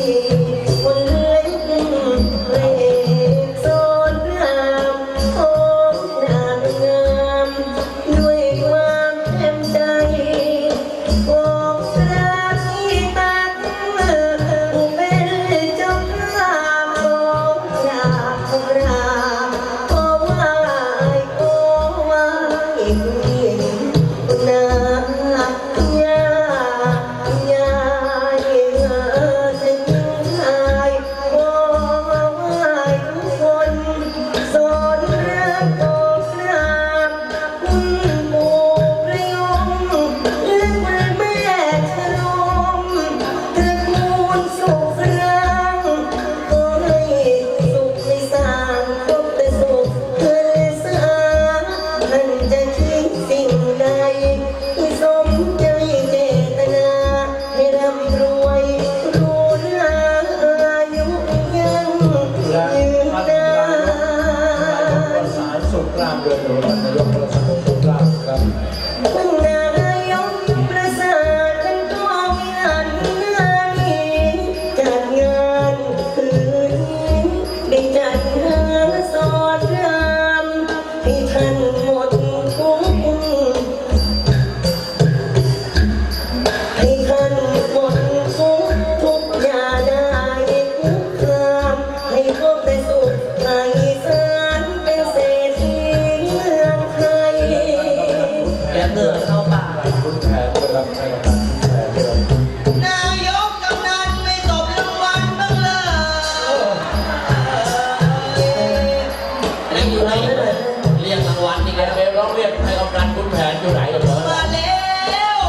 sem ele. ดินโดยนายกประทับนายกประสาทท่านมงงานนี้จัดงานคืนนี้ได้จัดหาสอนราให้ท่น ต้องเรียกให้กำรันคุณแผนอยู่ไหนกันเหรอมาแล้ว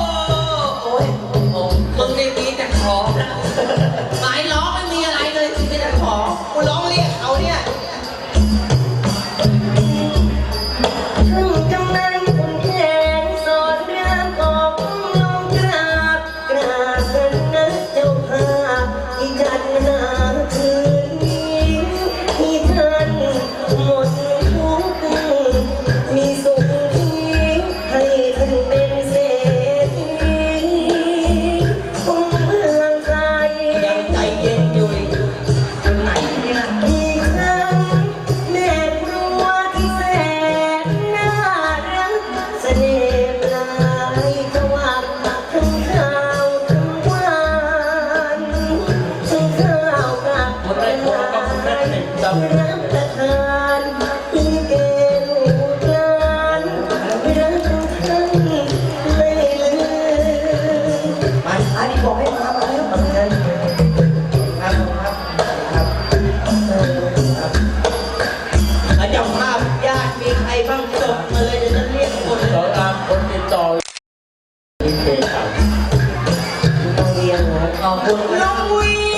โอ้ยโอ้มึงเรียกนี้ต่ขอนะหมายร้องไม่มีอะไรเลยมีแต่ขอกูร้องเรียกเอาเนี่ยขึ้นกำนันคุณแผนสอนเรื่องของลงกราบกราบกันนะเจ้าภาพที่จันทร์ long wind.